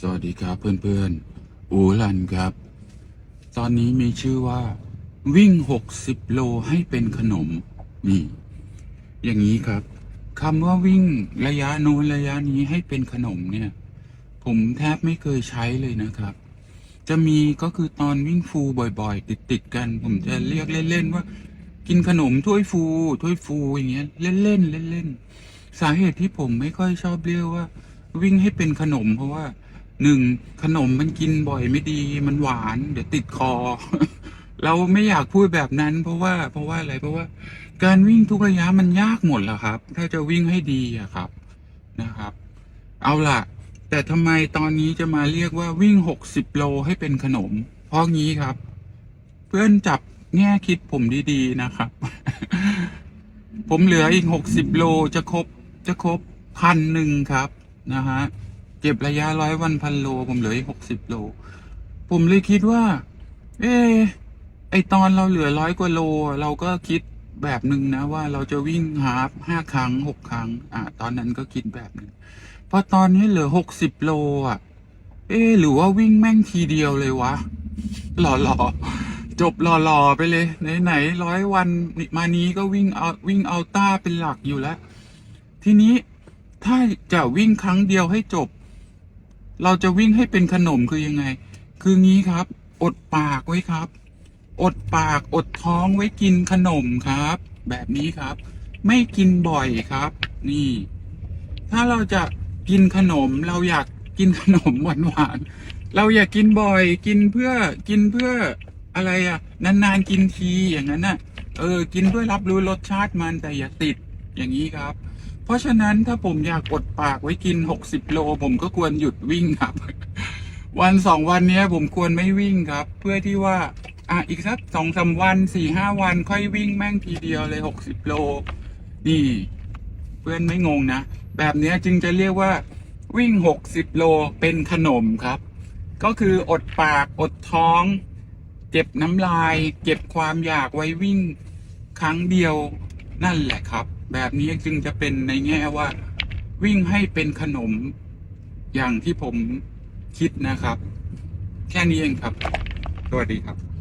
สวัสดีครับเพื่อนๆ อูลันครับ ตอนนี้มีชื่อว่า วิ่ง60โลให้เป็นขนม นี่ อย่างนี้ครับคำว่าวิ่งระยะโน้นระยะนี้ให้เป็นขนมเนี่ย ผมแทบไม่เคยใช้เลยนะครับ จะมีก็คือตอนวิ่งฟูบ่อย ๆ ติดๆกัน ผมจะเรียกเล่นๆว่า กินขนมถ้วยฟูถ้วยฟูอย่างเงี้ยเล่นๆเล่นๆสาเหตุที่ผมไม่ค่อยชอบเรียกว่า วิ่งให้เป็นขนมเพราะว่า หนึ่งขนมมันกินบ่อยไม่ดีมันหวาน เดี๋ยวติดคอ เราไม่อยากพูดแบบนั้น เพราะว่าเพราะว่าอะไรเพราะว่า การวิ่งทุกระยะมันยากหมดแหละครับ ถ้าจะวิ่งให้ดีอะครับนะครับ เอาล่ะ แต่ทำไมตอนนี้จะมาเรียกว่าวิ่งหกสิบโลให้เป็นขนม เพราะงี้ครับ เพื่อนจับแง่คิดผมดีๆนะครับ ผมเหลืออีกหกสิบโลจะครบจะครบพันหนึ่งครับนะฮะ เก็บระยะร้อยวันพันโล ผมเหลืออีกหกสิบโล ผมเลยคิดว่า เออไอตอนเราเหลือร้อยกว่าโล เราก็คิดแบบหนึ่งนะว่าเราจะวิ่งฮาฟห้าครั้งหกครั้ง อ่า ตอนนั้นก็คิดแบบหนึ่งพอตอนนี้เหลือหกสิบโลอะ เอ๊ะหรือว่าวิ่งแม่งทีเดียวเลยวะหล่อหล่อจบหล่อหล่อๆไปเลย ไหนไหนร้อยวันมานี้ก็วิ่งเอาวิ่งเอาต้าเป็นหลักอยู่แล้ว ทีนี้ถ้าจะวิ่งครั้งเดียวให้จบ เราจะวิ่งให้เป็นขนมคือยังไง คืองี้ครับ อดปากไว้ครับ อดปากอดท้องไว้กินขนมครับ แบบนี้ครับ ไม่กินบ่อยครับ นี่ ถ้าเราจะกินขนมเราอยากกินขนมหวานหวานๆเราอยากกินบ่อย กินเพื่อกินเพื่ออะไรอะนานๆกินทีอย่างนั้นน่ะ เออ กินเพื่อรับรู้รสชาติมันแต่อย่าติดอย่างนี้ครับ เพราะฉะนั้นถ้าผมอยากอดปากไว้กินหกสิบโล ผมก็ควรหยุดวิ่งครับ วันสองวันเนี้ยผมควรไม่วิ่งครับ เพื่อที่ว่า อะอีกสักสองสามวันสี่ห้าวันค่อยวิ่งแม่งทีเดียวเลยหกสิบโล นี่ เพื่อนไม่งงนะ แบบเนี้ยจึงจะเรียกว่า วิ่งหกสิบโลเป็นขนมครับ ก็คืออดปากอดท้อง เก็บน้ำลาย เก็บความอยากไว้วิ่งครั้งเดียวนั่นแหละครับ แบบนี้จึงจะเป็นในแง่ว่า วิ่งให้เป็นขนมอย่างที่ผมคิดนะครับ แค่นี้เองครับ สวัสดีครับ